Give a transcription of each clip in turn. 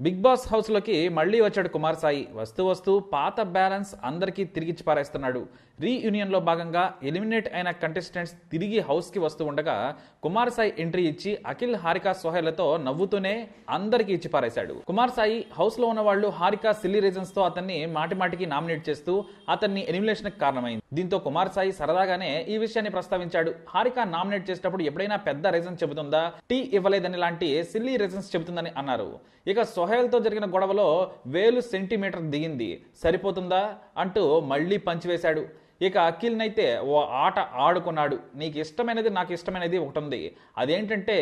Big Boss హౌస్లోకి మళ్ళీ వచ్చాడు కుమార్ సాయి. వస్తూ వస్తూ పాత బ్యాలెన్స్ అందరికీ తిరిగిచ్చి పారేస్తున్నాడు రీయూనియన్లో భాగంగా ఎలిమినేట్ అయిన కంటెస్టెంట్స్ తిరిగి హౌస్కి వస్తూ ఉండగా కుమార్ సాయి ఎంట్రీ ఇచ్చి అఖిల్ హారిక సోహెలతో నవ్వుతూనే అందరికీ ఇచ్చి పారేశాడు. కుమార్ సాయి హౌస్లో ఉన్న వాళ్ళు హారిక సిల్లీ రీజన్స్తో అతన్ని మాటిమాటికి నామినేట్ చేస్తూ అతన్ని ఎలిమినేషన్కి కారణమైంది. దీంతో కుమార్ సాయి సరదాగానే ఈ విషయాన్ని ప్రస్తావించాడు. హారిక నామినేట్ చేసేటప్పుడు ఎప్పుడైనా పెద్ద రీజన్ చెబుతుందా? టీ ఇవ్వలేదని లాంటి సిల్లీ రీజన్స్ చెబుతుందని అన్నారు. ఇక సోహెల్తో జరిగిన గొడవలో వేలు సెంటీమీటర్ దిగింది. సరిపోతుందా? అంటూ మళ్ళీ పంచివేశాడు. ఇక అఖిల్నైతే ఓ ఆట ఆడుకున్నాడు. నీకు ఇష్టమైనది నాకు ఇష్టమైనది ఒకటి ఉంది. అదేంటంటే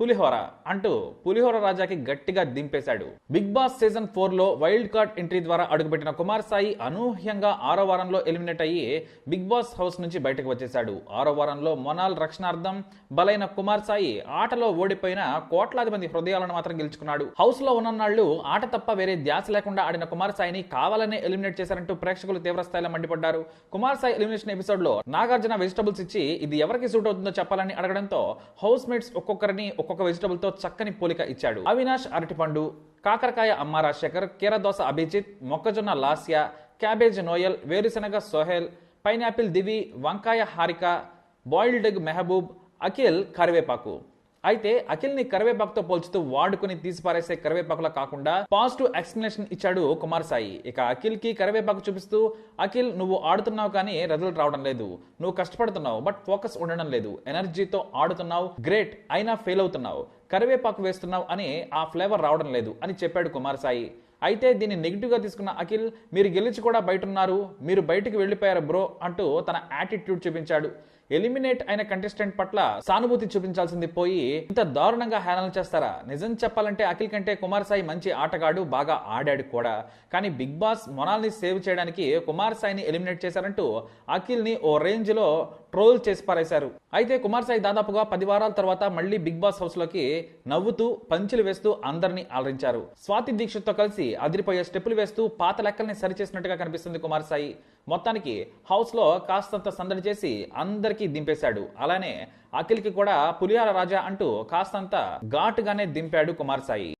పులిహోర అంటూ పులిహోర రాజాకి గట్టిగా దింపేశాడు. బిగ్ బాస్ సీజన్ ఫోర్లో వైల్డ్ కార్డ్ ఎంట్రీ ద్వారా అడుగుపెట్టిన కుమార్ సాయి అనూహ్యంగా ఆరో వారంలో ఎలిమినేట్ అయ్యి బిగ్ బాస్ హౌస్ నుంచి బయటకు వచ్చేశాడు. ఆరో వారంలో మొనాల్ రక్షణార్థం బలైన కుమార్ సాయి ఆటలో ఓడిపోయిన కోట్లాది మంది హృదయాలను మాత్రం గెలుచుకున్నాడు. హౌస్లో ఉన్ననాళ్ళు ఆట తప్ప వేరే ధ్యాస లేకుండా ఆడిన కుమార్ సాయిని కావాలనే ఎలిమినేట్ చేశారంటూ ప్రేక్షకులు తీవ్ర స్థాయిలో మండిపడ్డారు. కుమార్ సాయి ఎలిమినేషన్ ఎపిసోడ్లో నాగార్జున వెజిటబుల్స్ ఇచ్చి ఇది ఎవరికి సూట్ అవుతుందో చెప్పాలని అడగడంతో హౌస్ మేట్స్ ఒక్కొక్కరిని ఒక్కొక్క వెజిటబుల్తో చక్కని పోలిక ఇచ్చాడు. అవినాష్ అరటిపండు కాకరకాయ అమ్మ రాజశేఖర్ కీరదోస అభిజిత్ మొక్కజొన్న లాస్య క్యాబేజ్ నోయల్ వేరుశనగ సోహెల్ పైనాపిల్ దివి వంకాయ హారిక బాయిల్డ్ ఎగ్ మెహబూబ్ అఖిల్ కరివేపాకు. అయితే అఖిల్ని కరివేపాకుతో పోల్చుతూ వాడుకుని తీసిపారేసే కరివేపాకులా కాకుండా పాజిటివ్ ఎక్స్ప్లెనేషన్ ఇచ్చాడు కుమార్ సాయి. ఇక అఖిల్కి కరివేపాకు చూపిస్తూ అఖిల్ నువ్వు ఆడుతున్నావు కానీ రిజల్ట్ రావడం లేదు. నువ్వు కష్టపడుతున్నావు బట్ ఫోకస్ ఉండడం లేదు. ఎనర్జీతో ఆడుతున్నావు గ్రేట్ అయినా ఫెయిల్ అవుతున్నావు. కరివేపాకు వేస్తున్నావు అని ఆ ఫ్లేవర్ రావడం లేదు అని చెప్పాడు కుమార్ సాయి. అయితే దీన్ని నెగిటివ్గా తీసుకున్న అఖిల్ మీరు గెలిచి కూడా బయట ఉన్నారు. మీరు బయటికి వెళ్ళిపోయారు బ్రో అంటూ తన యాటిట్యూడ్ చూపించాడు. ఎలిమినేట్ అయిన కంటెస్టెంట్ పట్ల సానుభూతి చూపించాల్సింది పోయి ఇంత దారుణంగా హ్యానల్ చేస్తారా? నిజం చెప్పాలంటే అఖిల్ కంటే కుమార్ సాయి మంచి ఆటగాడు బాగా ఆడాడు కూడా. కానీ బిగ్ బాస్ మొనాల్ని సేవ్ చేయడానికి కుమార్ సాయిని ఎలిమినేట్ చేశారంటూ అఖిల్ని ఓ రేంజ్లో ట్రోల్ చేసి పారేశారు. అయితే కుమార్ సాయి దాదాపుగా పది వారాల తర్వాత మళ్ళీ బిగ్ బాస్ హౌస్లోకి నవ్వుతూ పంచులు వేస్తూ అందరినీ అలరించారు. స్వాతి దీక్షతో కలిసి అదిరిపోయే స్టెప్పులు వేస్తూ పాత లెక్కల్ని సరిచేసినట్టుగా కనిపిస్తుంది కుమార్ సాయి. మొత్తానికి హౌస్లో కాస్తంత సందడి చేసి అందరికీ దింపేశాడు. అలానే అఖిల్కి కూడా పులిహార రాజా అంటూ కాస్తంత ఘాటుగానే దింపాడు కుమార్ సాయి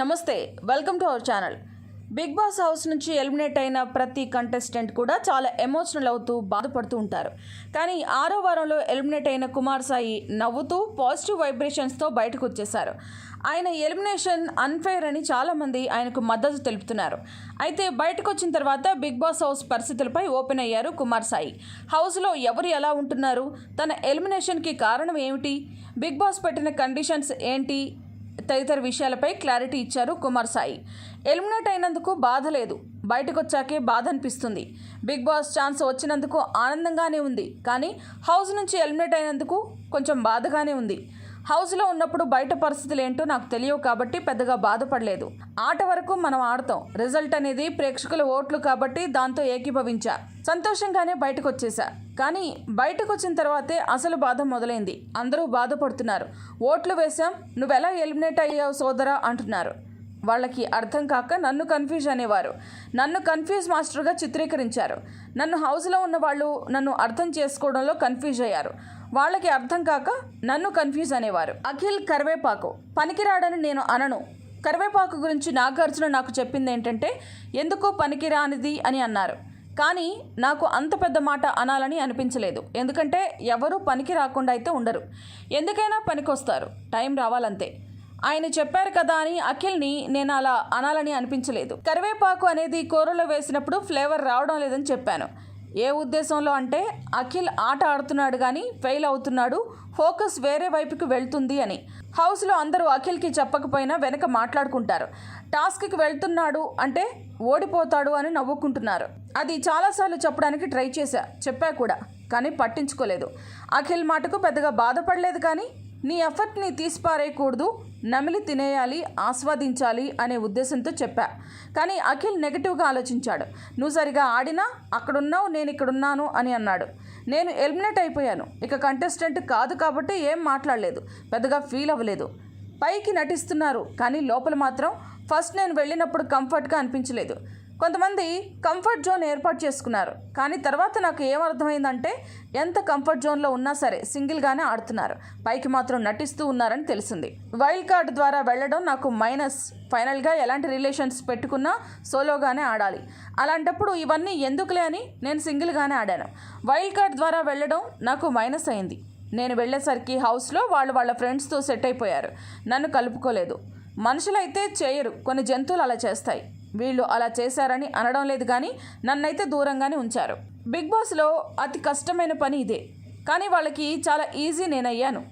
నమస్తే welcome to our channel. Bigg Boss house నుంచి ఎలిమినేట్ అయిన ప్రతి కంటెస్టెంట్ కూడా చాలా ఎమోషనల్ అవుతూ బాధపడుతూ ఉంటారు. కానీ ఆరో వారంలో ఎలిమినేట్ అయిన కుమార్ సాయి నవ్వుతూ పాజిటివ్ వైబ్రేషన్స్తో బయటకు వచ్చేశారు. ఆయన ఎలిమినేషన్ అన్ఫైర్ అని చాలామంది ఆయనకు మద్దతు తెలుపుతున్నారు. అయితే బయటకు వచ్చిన తర్వాత బిగ్ బాస్ హౌస్ పరిస్థితులపై ఓపెన్ అయ్యారు కుమార్ సాయి. హౌస్లో ఎవరు ఎలా ఉంటున్నారు? తన ఎలిమినేషన్కి కారణం ఏమిటి? బిగ్ బాస్ పెట్టిన కండిషన్స్ ఏంటి? తదితర విషయాలపై క్లారిటీ ఇచ్చారు కుమార్ సాయి. ఎలిమినేట్ అయినందుకు బాధ లేదు. బయటకు వచ్చాకే బాధ అనిపిస్తుంది. బిగ్ బాస్ ఛాన్స్ వచ్చినందుకు ఆనందంగానే ఉంది. కానీ హౌస్ నుంచి ఎలిమినేట్ అయినందుకు కొంచెం బాధగానే ఉంది. హౌస్లో ఉన్నప్పుడు బయట పరిస్థితులు ఏంటో నాకు తెలియవు కాబట్టి పెద్దగా బాధపడలేదు. ఆట వరకు మనం ఆడతాం. రిజల్ట్ అనేది ప్రేక్షకుల ఓట్లు కాబట్టి దాంతో ఏకీభవించా. సంతోషంగానే బయటకు వచ్చేసా కానీ బయటకు వచ్చిన తర్వాతే అసలు బాధ మొదలైంది. అందరూ బాధపడుతున్నారు. ఓట్లు వేశాం. నువ్వెలా ఎలిమినేట్ అయ్యావు సోదరా? అంటున్నారు. వాళ్ళకి అర్థం కాక నన్ను కన్ఫ్యూజ్ అనేవారు. నన్ను కన్ఫ్యూజ్ మాస్టర్గా చిత్రీకరించారు. నన్ను హౌస్లో ఉన్న వాళ్ళు నన్ను అర్థం చేసుకోవడంలో కన్ఫ్యూజ్ అయ్యారు. వాళ్ళకి అర్థం కాక నన్ను కన్ఫ్యూజ్ అనేవారు. అఖిల్ కరివేపాకు. పనికిరాడని నేను అనను. కరివేపాకు గురించి నాగార్జున నాకు చెప్పింది ఏంటంటే ఎందుకో పనికిరానిది అని అన్నారు. కానీ నాకు అంత పెద్ద మాట అనాలని అనిపించలేదు. ఎందుకంటే ఎవరు పనికి రాకుండా అయితే ఉండరు. ఎందుకైనా పనికొస్తారు. టైం రావాలంతే. ఆయన చెప్పారు కదా అని అఖిల్ని నేను అలా అనాలని అనిపించలేదు. కరివేపాకు అనేది కూరలో వేసినప్పుడు ఫ్లేవర్ రావడం లేదని చెప్పాను. ఏ ఉద్దేశంలో అంటే అఖిల్ ఆట ఆడుతున్నాడు కానీ ఫెయిల్ అవుతున్నాడు ఫోకస్ వేరే వైపుకి వెళ్తుంది అని. హౌస్లో అందరూ అఖిల్కి చెప్పకపోయినా వెనక మాట్లాడుకుంటారు. టాస్క్కి వెళ్తున్నాడు అంటే ఓడిపోతాడు అని నవ్వుకుంటున్నారు. అది చాలాసార్లు చెప్పడానికి ట్రై చేశా చెప్పా కూడా కానీ పట్టించుకోలేదు. అఖిల్ మాటకు పెద్దగా బాధపడలేదు కానీ నీ ఎఫర్ట్ని తీసిపారేయకూడదు. నమిలి తినేయాలి ఆస్వాదించాలి అనే ఉద్దేశంతో చెప్పా. కానీ అఖిల్ నెగిటివ్గా ఆలోచించాడు. నువ్వు సరిగా ఆడినా అక్కడున్నావు నేను ఇక్కడున్నాను అని అన్నాడు. నేను ఎలిమినేట్ అయిపోయాను. ఇక కంటెస్టెంట్ కాదు కాబట్టి ఏం మాట్లాడలేదు. పెద్దగా ఫీల్ అవ్వలేదు. పైకి నటిస్తున్నారు కానీ లోపల మాత్రం ఫస్ట్ నేను వెళ్ళినప్పుడు కంఫర్ట్గా అనిపించలేదు. కొంతమంది కంఫర్ట్ జోన్ ఏర్పాటు చేసుకున్నారు. కానీ తర్వాత నాకు ఏమర్థమైందంటే ఎంత కంఫర్ట్ జోన్లో ఉన్నా సరే సింగిల్గానే ఆడుతున్నారు. పైకి మాత్రం నటిస్తూ ఉన్నారని తెలిసింది. వైల్డ్ కార్డ్ ద్వారా వెళ్ళడం నాకు మైనస్ ఫైనల్గా ఎలాంటి రిలేషన్స్ పెట్టుకున్నా సోలోగానే ఆడాలి. అలాంటప్పుడు ఇవన్నీ ఎందుకులే అని నేను సింగిల్గానే ఆడాను. వైల్డ్ కార్డ్ ద్వారా వెళ్ళడం నాకు మైనస్ అయింది. నేను వెళ్ళేసరికి హౌస్లో వాళ్ళు వాళ్ళ ఫ్రెండ్స్తో సెట్ అయిపోయారు. నన్ను కలుపుకోలేదు. మనుషులైతే చేయరు. కొన్ని జంతువులు అలా చేస్తాయి. వీళ్ళు అలా చేశారని అనడం లేదు కానీ నన్నైతే దూరంగానే ఉంచారు. బిగ్ బాస్లో అతి కష్టమైన పని ఇదే. కానీ వాళ్ళకి చాలా ఈజీ నేనయ్యాను.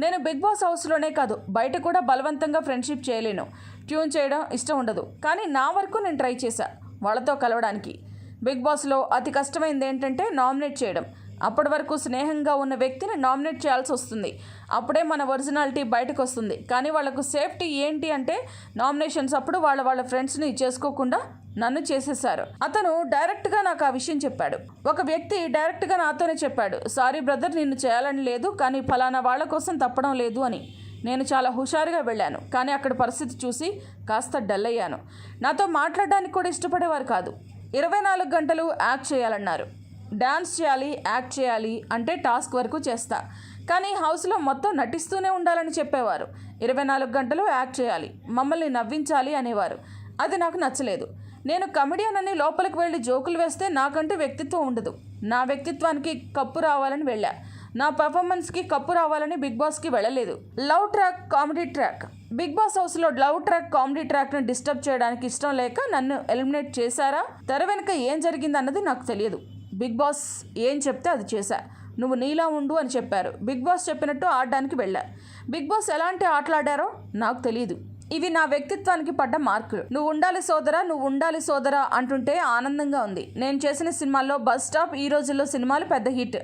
నేను బిగ్ బాస్ హౌస్లోనే కాదు బయట కూడా బలవంతంగా ఫ్రెండ్షిప్ చేయలేను. ట్యూన్ చేయడం ఇష్టం ఉండదు. కానీ నా వరకు నేను ట్రై చేశా వాళ్ళతో కలవడానికి. బిగ్ బాస్లో అతి కష్టమైంది ఏంటంటే నామినేట్ చేయడం. అప్పటి వరకు స్నేహంగా ఉన్న వ్యక్తిని నామినేట్ చేయాల్సి వస్తుంది. అప్పుడే మన ఒరిజినాలిటీ బయటకు వస్తుంది. కానీ వాళ్ళకు సేఫ్టీ ఏంటి అంటే నామినేషన్స్ అప్పుడు వాళ్ళ వాళ్ళ ఫ్రెండ్స్ని చేసుకోకుండా నన్ను చేసేశారు. అతను డైరెక్ట్గా నాకు ఆ విషయం చెప్పాడు. ఒక వ్యక్తి డైరెక్ట్గా నాతోనే చెప్పాడు. సారీ బ్రదర్ నిన్ను చేయాలని లేదు కానీ ఫలానా వాళ్ళ కోసం తప్పడం లేదు అని. నేను చాలా హుషారుగా వెళ్ళాను. కానీ అక్కడ పరిస్థితి చూసి కాస్త డల్ అయ్యాను. నాతో మాట్లాడడానికి కూడా ఇష్టపడేవారు కాదు. ఇరవై నాలుగు గంటలు యాక్ట్ చేయాలన్నారు. డాన్స్ చేయాలి యాక్ట్ చేయాలి అంటే టాస్క్ వరకు చేస్తా. కానీ హౌస్లో మొత్తం నటిస్తూనే ఉండాలని చెప్పేవారు. ఇరవై నాలుగు గంటలు యాక్ట్ చేయాలి మమ్మల్ని నవ్వించాలి అనేవారు. అది నాకు నచ్చలేదు. నేను కమెడియన్ అని లోపలికి వెళ్ళి జోకులు వేస్తే నాకంటూ వ్యక్తిత్వం ఉండదు. నా వ్యక్తిత్వానికి కప్పు రావాలని వెళ్ళా. నా పర్ఫార్మెన్స్కి కప్పు రావాలని బిగ్ బాస్కి వెళ్ళలేదు. Love track comedy track. Bigg Boss హౌస్లో లవ్ ట్రాక్ కామెడీ ట్రాక్ను డిస్టర్బ్ చేయడానికి ఇష్టం లేక నన్ను ఎలిమినేట్ చేశారా? తెర వెనుక ఏం జరిగిందన్నది నాకు తెలియదు. బిగ్ బాస్ ఏం చెప్తే అది చేశా. నువ్వు నీలా ఉండు అని చెప్పారు. బిగ్ బాస్ చెప్పినట్టు ఆడడానికి వెళ్ళా. బిగ్ బాస్ ఎలాంటి ఆటలాడారో నాకు తెలియదు ఇవి నా వ్యక్తిత్వానికి పడ్డ మార్కులు. నువ్వు ఉండాలి సోదరా నువ్వు ఉండాలి సోదరా అంటుంటే ఆనందంగా ఉంది. నేను చేసిన సినిమాల్లో బస్ స్టాప్ ఈ రోజుల్లో సినిమాలు పెద్ద హిట్.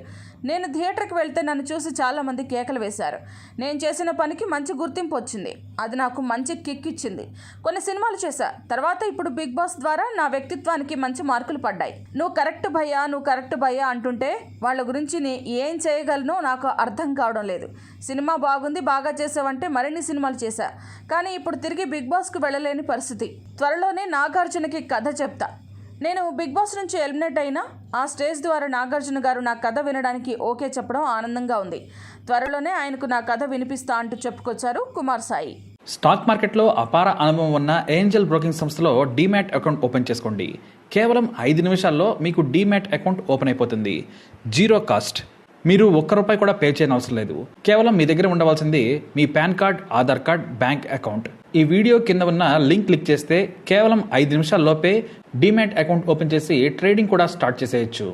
నేను థియేటర్కి వెళ్తే నన్ను చూసి చాలామంది కేకలు వేశారు. నేను చేసిన పనికి మంచి గుర్తింపు వచ్చింది. అది నాకు మంచి కిక్ ఇచ్చింది. కొన్ని సినిమాలు చేశా. తర్వాత ఇప్పుడు బిగ్ బాస్ ద్వారా నా వ్యక్తిత్వానికి మంచి మార్కులు పడ్డాయి. నువ్వు కరెక్ట్ భయ్యా నువ్వు కరెక్ట్ భయ్యా అంటుంటే వాళ్ళ గురించి ఏం చేయగలనో నాకు అర్థం కావడం లేదు. సినిమా బాగుంది బాగా చేసావంటే మరిన్ని సినిమాలు చేశా. కానీ ఇప్పుడు తిరిగి బిగ్ బాస్కి వెళ్ళలేని పరిస్థితి. త్వరలోనే నాగార్జునకి కథ చెప్తా. నేను బిగ్ బాస్ నుంచి ఎలిమినేట్ అయినా ఆ స్టేజ్ ద్వారా నాగార్జున గారు నా కథ వినడానికి ఓకే చెప్పడం ఆనందంగా ఉంది. త్వరలోనే ఆయనకు నా కథ వినిపిస్తా అంటూ చెప్పుకొచ్చారు కుమార్ సాయి. స్టాక్ మార్కెట్లో అపార అనుభవం ఉన్న ఏంజల్ బ్రోకింగ్ సంస్థలో డీమ్యాట్ అకౌంట్ ఓపెన్ చేసుకోండి. కేవలం ఐదు నిమిషాల్లో మీకు డీమ్యాట్ అకౌంట్ ఓపెన్ అయిపోతుంది. Zero cost. మీరు ఒక్క రూపాయి కూడా పే చేయనవసరం లేదు. కేవలం మీ దగ్గర ఉండవలసింది మీ PAN card Aadhaar card bank account. ఈ వీడియో కింద ఉన్న లింక్ క్లిక్ చేస్తే కేవలం ఐదు నిమిషాల్లోపే డిమ్యాట్ అకౌంట్ ఓపెన్ చేసి ట్రేడింగ్ కూడా స్టార్ట్ చేసేయచ్చు.